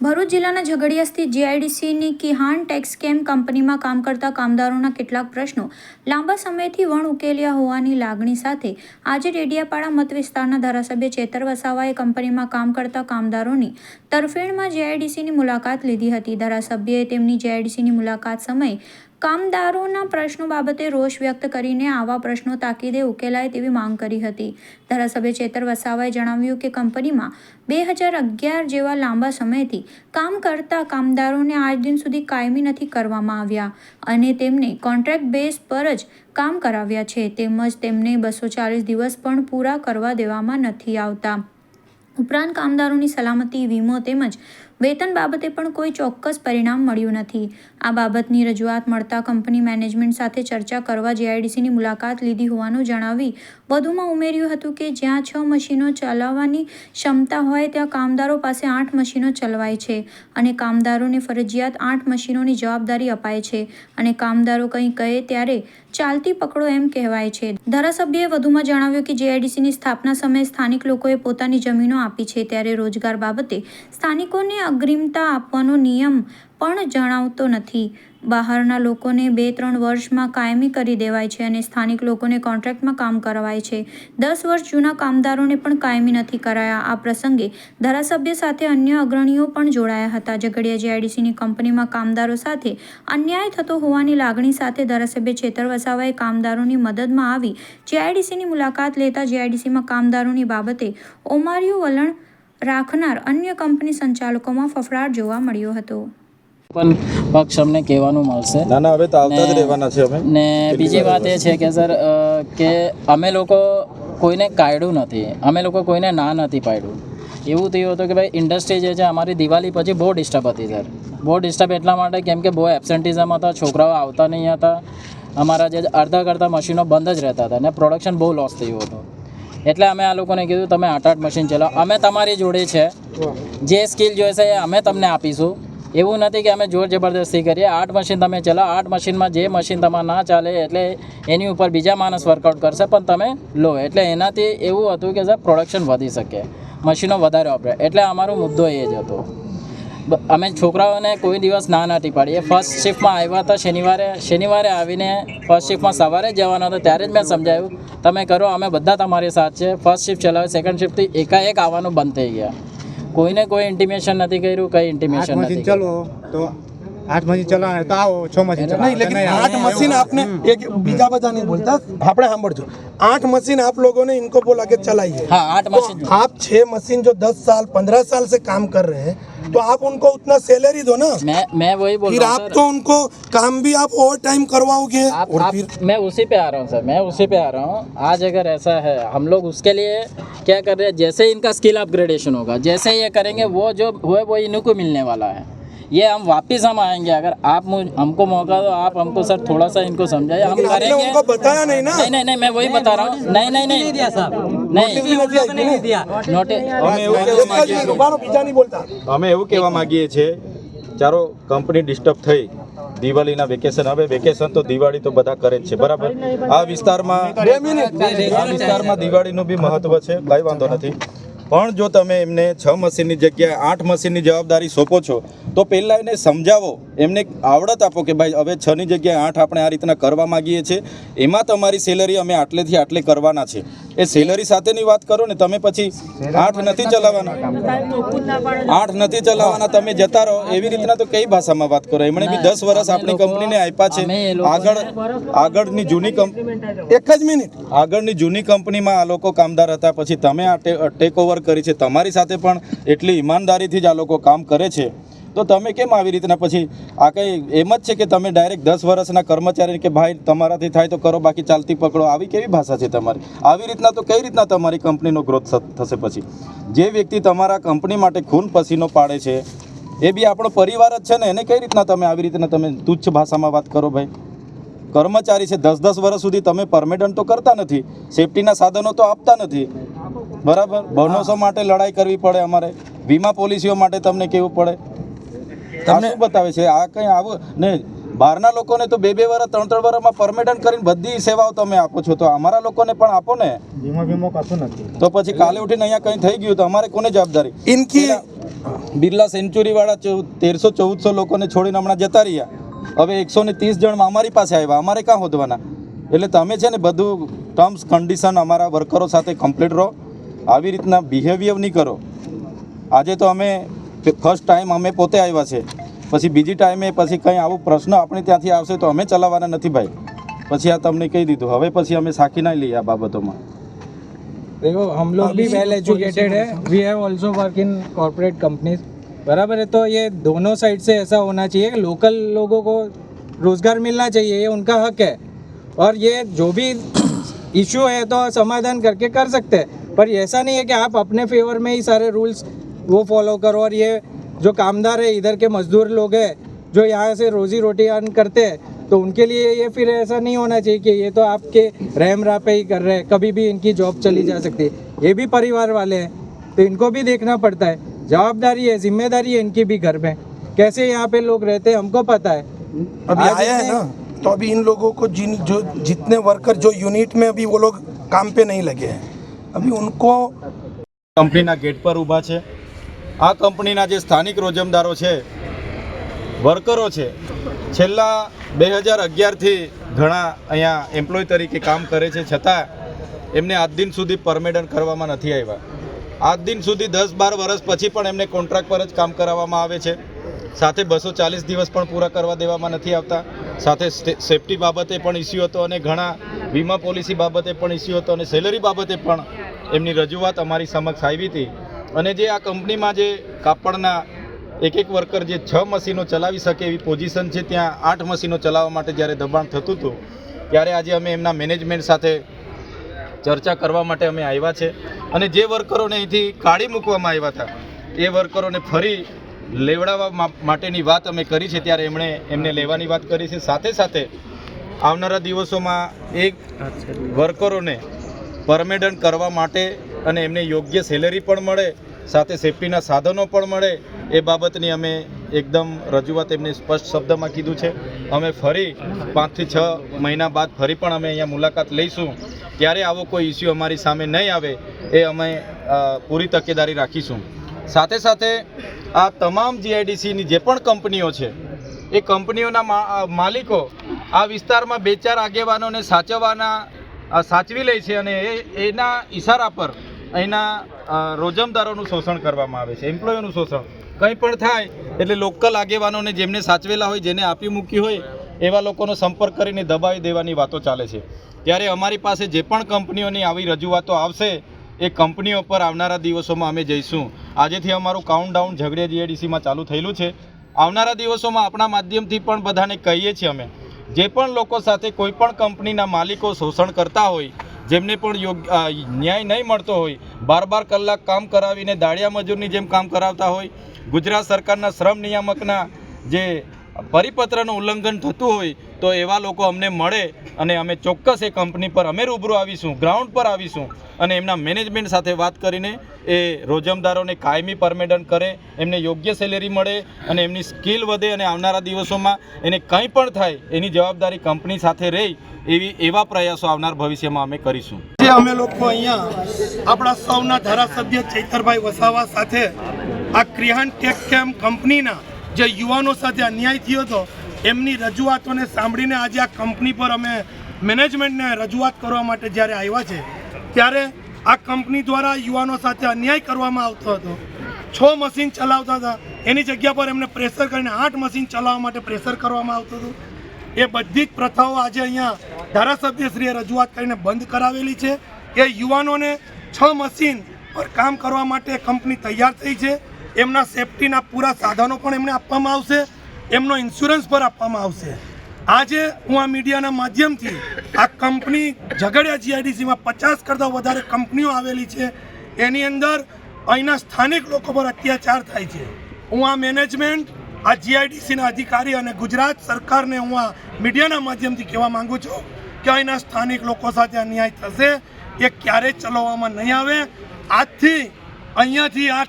ભરૂચ જિલ્લાના ઝઘડિયા સ્થિત જીઆઈડીસીની કિહાન ટેક્સ કેમ કંપનીમાં કામ કરતા કામદારોના કેટલાક પ્રશ્નો લાંબા સમયથી વણ ઉકેલ્યા હોવાની લાગણી સાથે આજે ડેડિયાપાડા મત વિસ્તારના ધારાસભ્ય ચેતર વસાવાએ કંપનીમાં કામ કરતા કામદારોની તરફેણમાં જીઆઈડીસીની મુલાકાત લીધી હતી. ધારાસભ્યએ તેમની જીઆઈડીસીની મુલાકાત સમયે કામદારોના પ્રશ્નો બાબતે રોષ વ્યક્ત કરીને આવા પ્રશ્નો તાકીદે ઉકેલાય તેવી માંગ કરી હતી. ધારાસભ્ય ચેતર વસાવાએ જણાવ્યું કે કંપનીમાં બે હજાર અગિયાર જેવા લાંબા સમયથી કામ કરતા કામદારોને આજ દિન સુધી કાયમી નથી કરવામાં આવ્યા અને તેમને કોન્ટ્રાક્ટ બેઝ પર જ કામ કરાવ્યા છે. તેમજ તેમને બસો ચાલીસ દિવસ પણ પૂરા કરવા દેવામાં નથી આવતા. ઉપરાંત કામદારોની સલામતી, વીમો તેમજ વેતન બાબતે પણ કોઈ ચોક્કસ પરિણામ મળ્યું નથી. આ બાબતની રજૂઆત મળતા કંપની મેનેજમેન્ટ સાથે ચર્ચા કરવા જીઆઈડીસીની મુલાકાત લીધી હોવાનું જણાવી વધુમાં ઉમેર્યું હતું કે જ્યાં છ મશીનો ચલાવવાની ક્ષમતા હોય ત્યાં કામદારો પાસે આઠ મશીનો ચલવાય છે અને કામદારોને ફરજિયાત આઠ મશીનોની જવાબદારી અપાય છે અને કામદારો કંઈ કહે ત્યારે ચાલતી પકડો એમ કહેવાય છે. ધારાસભ્યએ વધુમાં જણાવ્યું કે જીઆઈડીસીની સ્થાપના સમયે સ્થાનિક લોકોએ પોતાની જમીનો આપી છે ત્યારે રોજગાર બાબતે સ્થાનિકોને અગ્રિમતા આપવાનો નિયમ પણ જણાવતો નથી. બહારના લોકોને બે ત્રણ વર્ષમાં કાયમી કરી દેવાય છે અને સ્થાનિક લોકોને કોન્ટ્રાક્ટમાં કામ કરવાય છે. દસ વર્ષ જૂના કામદારોને પણ કાયમી નથી કરાયા. આ પ્રસંગે ધારાસભ્ય સાથે અન્ય અગ્રણીઓ પણ જોડાયા હતા. ઝઘડિયા જીઆઈડીસીની કંપનીમાં કામદારો સાથે અન્યાય થતો હોવાની લાગણી સાથે ધારાસભ્ય છેતર વસાવાએ કામદારોની મદદમાં આવી જીઆઈડીસીની મુલાકાત લેતા જીઆઈડીસીમાં કામદારોની બાબતે ઓમાર્યું વલણ રાખનાર અન્ય કંપની સંચાલકોમાં ફફડાટ જોવા મળ્યો હતો. પણ પક્ષ અમને કહેવાનું મળશે. ના ના હવે તો આવતા જ રહેવાના છે અમે. ને બીજી વાત એ છે કે સર કે અમે લોકો કોઈને કાઢ્યું નથી. અમે લોકો કોઈને ના નથી પાડ્યું. એવું થયું હતું કે ભાઈ ઇન્ડસ્ટ્રી જે છે અમારી દિવાળી પછી બહુ ડિસ્ટર્બ હતી સર. બહુ ડિસ્ટર્બ એટલા માટે કેમ કે બહુ એબસેન્ટિઝમ હતા છોકરાઓ આવતા નહીં હતા. અમારા જે અડધા કરતા મશીનો બંધ જ રહેતા હતા ને પ્રોડક્શન બહુ લોસ થયું હતું. એટલે અમે આ લોકોને કીધું, તમે આઠ આઠ મશીન ચલાવો. અમે તમારી જોડે છે. જે સ્કિલ જોઈશે એ અમે તમને આપીશું. એવું નથી કે અમે જોર જબરદસ્તી કરીએ. આઠ મશીન તમે ચલાવો. આઠ મશીનમાં જે મશીન તમારે ના ચાલે એટલે એની ઉપર બીજા માણસ વર્કઆઉટ કરશે, પણ તમે લો. એટલે એનાથી એવું હતું કે સર પ્રોડક્શન વધી શકે. મશીનો વધારે વાપરે એટલે અમારો મુદ્દો એ જ હતો. અમે છોકરાઓને કોઈ દિવસ ના નથી પાડીએ ફર્સ્ટ શિફ્ટમાં આવ્યા હતા શનિવારે શનિવારે આવીને ફર્સ્ટ શિફ્ટમાં સવારે જ હતો હતા ત્યારે જ મેં સમજાયું તમે કરો અમે બધા તમારી સાથ છે. ફર્સ્ટ શિફ્ટ ચલાવે સેકન્ડ શિફ્ટથી એકાએક આવવાનું બંધ થઈ ગયા. કોઈને કોઈ ઇન્ટિમેશન નથી કર્યું કઈ ઇન્ટિમેશન નથી ચલો તો तो आठ मशीन चला ચલાવે તો આવો છ मशीन चला नहीं लेकिन आठ मशीन आपने एक बीजा बजा नहीं बोलता આપણે સાંભળજો आठ मशीन आप लोगों ने इनको बोला के चलाइए। हाँ आठ मशीन तो आप छह मशीन जो दस साल पंद्रह साल से काम कर रहे हैं तो आप उनको उतना सैलरी दो ना। मैं मैं वही बोल फिर रहा आप तो उनको काम भी आप ओवर टाइम करवाओगे। आप, और आप फिर मैं उसी पे आ रहा हूँ सर मैं उसी पे आ रहा हूँ। आज अगर ऐसा है हम लोग उसके लिए क्या कर रहे हैं जैसे इनका स्किल अपग्रेडेशन होगा जैसे ये करेंगे वो जो हुए वो इनको मिलने वाला है। ये हम वापस हम आएंगे अगर आप मुझ- हमको मौका दो आप हमको सर थोड़ा सा इनको समझाइए हम लेकिन आपने करेंगे उनको बताया नहीं ना नहीं नहीं नहीं मैं वही बता रहा हूँ नहीं नहीं नहीं नोटिस भी नहीं दिया इसने। नोटिस અમે એવું एक કહેવા बार માંગીએ दोबारा बीजा नहीं बोलता અમે એવું કહેવા માંગીએ છીએ ચાલો કંપની ડિસ્ટર્બ થઈ દિવાળીના વેકેશન હવે વેકેશન તો દિવાળી તો બધા કરે જ છે બરાબર આ વિસ્તારમાં આ વિસ્તારમાં દિવાળીનું બી મહત્વ છે કાંઈ વાંધો નથી પણ જો તમે એમને છ મશીનની જગ્યાએ આઠ મશીનની જવાબદારી સોંપો છો, તો પહેલાં એને સમજાવો. એમને આવડત આપો કે ભાઈ, હવે છની જગ્યાએ આઠ આપણે આ રીતના કરવા માગીએ છીએ. એમાં તમારી સેલરી અમે આટલેથી આટલે કરવાના છે એ સેલરી સાથેની વાત કરો ને તમે પછી આઠ નથી ચલાવવાના. આઠ નથી ચલાવવાના તમે જતા રહો. એવી રીતના તો કઈ ભાષામાં વાત કરો? એમણે બી દસ વર્ષ આપણી કંપનીને આપ્યા છે. આગળ આગળની જૂની કંપની એક જ મિનિટ. આગળની જૂની કંપનીમાં આ લોકો કામદાર હતા પછી તમે આ ટેક ઓવર કરી છે. તમારી સાથે પણ એટલી ઈમાનદારીથી જ આ લોકો કામ કરે છે. તો તમે કેમ આવી રીતના પછી આ કંઈ એમ જ છે કે તમે ડાયરેક્ટ દસ વર્ષના કર્મચારી કે ભાઈ તમારાથી થાય તો કરો, બાકી ચાલતી પકડો. આવી કેવી ભાષા છે તમારી? આવી રીતના તો કઈ રીતના તમારી કંપનીનો ગ્રોથ થશે પછી? જે વ્યક્તિ તમારા કંપની માટે ખૂન પસીનો પાડે છે, એ બી આપણો પરિવાર જ છે ને, એને કઈ રીતના તમે આવી રીતના તમે તુચ્છ ભાષામાં વાત કરો ભાઈ? કર્મચારી છે, દસ દસ વર્ષ સુધી તમે પરમેડન તો કરતા નથી, સેફટીના સાધનો તો આપતા નથી. બરાબર? બોનસો માટે લડાઈ કરવી પડે અમારે. વીમા પોલિસીઓ માટે તમને કેવું પડે? તમને બતાવે છે આ કંઈ આવો ને બહારના લોકોને તો બે બે વર્ષ ત્રણ ત્રણ વર્ષમાં પરમિટન કરીને બધી સેવાઓ તમે આપો છો તો અમારા લોકોને પણ આપો ને. વીમો વીમો કશું નથી. તો પછી કાલે ઉઠીને અહીંયા કંઈ થઈ ગયું તો અમારે કોને જવાબદારી? ઇનકી બિરલા સેન્ચુરી વાળા તેરસો ચૌદસો લોકોને છોડીને હમણાં જતા રહ્યા. હવે એકસો ને ત્રીસ જણ અમારી પાસે આવ્યા અમારે ક્યાં હોદવાના? એટલે તમે છે ને બધું ટર્મ્સ કન્ડિશન અમારા વર્કરો સાથે કમ્પ્લીટ રહો. આવી રીતના બિહેવિયર નહીં કરો. આજે તો અમે ફર્સ્ટ ટાઈમ અમે પોતે આવ્યા છે પછી બીજી ટાઈમે પછી કંઈ આવો પ્રશ્ન આપણે ત્યાંથી આવશે તો અમે ચલાવવાના નથી ભાઈ પછી આ તમને કહી દીધું હવે પછી અમે સાખી ના લઈએ આ બાબતોમાં देखो हम लोग भी वेल एजुकेटेड है we have also work in corporate companies बराबर है तो ये दोनों साइड से ऐसा होना चाहिए कि लोकल लोगों को रोज़गार मिलना चाहिए ये उनका हक है और ये जो भी इशू है तो समाधान करके कर सकते हैं पर ऐसा नहीं है कि आप अपने फेवर में ही सारे रूल्स वो फॉलो करो और ये जो कामदार है इधर के मजदूर लोग हैं जो यहाँ से रोजी रोटी अर्न करते हैं तो उनके लिए ये फिर ऐसा नहीं होना चाहिए कि ये तो आपके रहम राह पे ही कर रहे हैं कभी भी इनकी जॉब चली जा सकती है ये भी परिवार वाले हैं तो इनको भी देखना पड़ता है जवाबदारी है जिम्मेदारी है इनकी भी घर में कैसे यहाँ पे लोग रहते हैं हमको पता है अभी आज आया है इसने- ना तो अभी इन लोगों को जिन जो जितने वर्कर जो यूनिट में अभी वो लोग काम पे नहीं लगे हैं अभी उनको કંપનીના ગેટ પર ઊભા છે આ કંપનીના જે સ્થાનિક રોજમદારો છે, વર્કરો છે, છેલ્લા બે હજાર અગિયારથી ઘણા અહીંયા એમ્પ્લોય તરીકે કામ કરે છે, છતાં એમને આજ દિન સુધી પરમેડન કરવામાં નથી આવ્યા. આજ દિન સુધી દસ બાર વર્ષ પછી પણ એમને કોન્ટ્રાક્ટ પર જ કામ કરાવવામાં આવે છે. સાથે બસો ચાલીસ દિવસ પણ પૂરા કરવા દેવામાં નથી આવતા. સાથે સેફટી બાબતે પણ ઇસ્યુ હતો અને ઘણા વીમા પોલિસી બાબતે પણ ઇસ્યુ હતો અને સેલરી બાબતે પણ એમની રજૂઆત અમારી સમક્ષ આવી હતી. અને જે આ કંપનીમાં જે કાપડના એક એક વર્કર જે છ મશીનો ચલાવી શકે એવી પોઝિશન છે ત્યાં આઠ મશીનો ચલાવવા માટે જ્યારે દબાણ થતું હતું ત્યારે આજે અમે એમના મેનેજમેન્ટ સાથે ચર્ચા કરવા માટે અમે આવ્યા છે. અને જે વર્કરોને અહીંથી કાઢી મૂકવામાં આવ્યા હતા એ વર્કરોને ફરી લેવડાવવા માટેની વાત અમે કરી છે ત્યારે એમણે એમને લેવાની વાત કરી છે. સાથે સાથે આવનારા દિવસોમાં એક વર્કરોને પરમેડન કરવા માટે અને એમને યોગ્ય સેલેરી પણ મળે સાથે સેફટીના સાધનો પણ મળે એ બાબતની અમે એકદમ રજૂઆત એમને સ્પષ્ટ શબ્દમાં કીધું છે. અમે ફરી પાંચથી છ મહિના બાદ ફરી પણ અમે અહીંયા મુલાકાત લઈશું. ત્યારે આવો કોઈ ઇસ્યુ અમારી સામે નહીં આવે એ અમે પૂરી તકેદારી રાખીશું. સાથે સાથે આ તમામ જીઆઈડીસીની જે પણ કંપનીઓ છે, એ કંપનીઓના માલિકો આ વિસ્તારમાં બે ચાર આગેવાનોને સાચવવાના સાચવી લે છે અને એ, એના ઇશારા પર અહીંના રોજમદારોનું શોષણ કરવામાં આવે છે એમ્પ્લોયનું શોષણ. કંઈ પણ થાય, એટલે લોકલ આગેવાનોને જેમને સાચવેલા હોય, જેને આપી મૂકી હોય, એવા લોકોનો સંપર્ક કરીને દબાવી દેવાની વાતો ચાલે છે. ત્યારે અમારી પાસે જે પણ કંપનીઓની આવી રજૂઆતો આવશે, એ કંપનીઓ પર આવનારા દિવસોમાં અમે જઈશું. આજેથી અમારું કાઉન્ટડાઉન ઝઘડિયા જીએડીસીમાં ચાલુ થયેલું છે. આવનારા દિવસોમાં આપણા માધ્યમથી પણ બધાને કહીએ છીએ અમે. જે પણ લોકો સાથે કોઈ પણ કંપનીના માલિકો શોષણ કરતા હોય, જેમને પણ યોગ્ય ન્યાય નહીં મળતો હોય બાર બાર કલાક કામ કરાવીને દાળિયા મજૂરની જેમ કામ કરાવતા હોય, ગુજરાત સરકારના શ્રમ નિયામકના જે પરિપત્રનું ઉલ્લંઘન થતું હોય તો એવા લોકો અમને મળે અને અમે ચોક્કસ એ કંપની પર અમે રૂબરૂ આવીશું, ગ્રાઉન્ડ પર આવીશું અને એમના મેનેજમેન્ટ સાથે વાત કરીને એ રોજમદારોને કાયમી પરમેડન કરે, એમને યોગ્ય સેલેરી મળે અને એમની સ્કિલ વધે અને આવનારા દિવસોમાં એને કંઈ પણ થાય એની જવાબદારી કંપની સાથે રહે એવી, એવા પ્રયાસો આવનાર ભવિષ્યમાં અમે કરીશું. જે અમે લોકો અહીંયા આપણા સૌના ધારાસભ્ય ચૈતરભાઈ વસાવા સાથે આ ક્રિહાન ટેક કેમ કંપનીના જે યુવાનો સાથે અન્યાય થયો હતો, એમની રજૂઆતોને સાંભળીને આજે આ કંપની પર અમે મેનેજમેન્ટને રજૂઆત કરવા માટે જ્યારે આવ્યા છે, ત્યારે આ કંપની દ્વારા યુવાનો સાથે અન્યાય કરવામાં આવતો હતો. છ મશીન ચલાવતા હતા. એની જગ્યા પર એમને પ્રેશર કરીને આઠ મશીન ચલાવવા માટે પ્રેશર કરવામાં આવતું હતું. એ બધી જ પ્રથાઓ આજે અહીંયા ધારાસભ્યશ્રીએ રજૂઆત કરીને બંધ કરાવેલી છે એ યુવાનોને છ મશીન પર કામ કરવા માટે કંપની તૈયાર થઈ છે. એમના સેફટીના પૂરા સાધનો પણ એમને આપવામાં આવશે, એમનો ઇન્સ્યોરન્સ પર આપવામાં આવશે. આજે હું આ મીડિયાના માધ્યમથી આ કંપની ઝઘડિયા જીઆઈડીસીમાં પચાસ કરતાં વધારે કંપનીઓ આવેલી છે, એની અંદર અહીંના સ્થાનિક લોકો પર અત્યાચાર થાય છે. હું આ મેનેજમેન્ટ આ જીઆઈડીસીના અધિકારી અને ગુજરાત સરકારને હું આ મીડિયાના માધ્યમથી કહેવા માંગુ છું કે અહીંના સ્થાનિક લોકો સાથે અન્યાય થશે, એ ક્યારેય ચલાવવામાં નહીં આવે. આજથી અહીંયાથી આ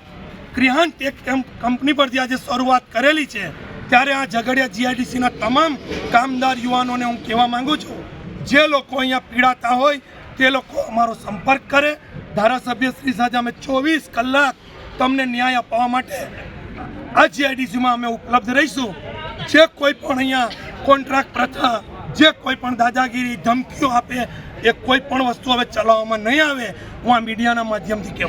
ક્રિહાન એક કંપની પરથી આજે શરૂઆત કરેલી છે. ત્યારે આ ઝઘડિયા જીઆઈડીસીના તમામ કામદાર યુવાનોને હું કહેવા માંગુ છું, જે લોકો અહીંયા પીડાતા હોય તે લોકો અમારો સંપર્ક કરે. ધારાસભ્યશ્રી સાથે અમે ચોવીસ કલાક તમને ન્યાય અપાવવા માટે આ જીઆઈડીસીમાં અમે ઉપલબ્ધ રહીશું. જે કોઈ પણ અહીંયા કોન્ટ્રાક્ટ પ્રથા, જે કોઈ પણ દાદાગીરી ધમકીઓ આપે, એ કોઈ પણ વસ્તુ હવે ચલાવવામાં નહીં આવે, હું આ મીડિયાના માધ્યમથી કહેવા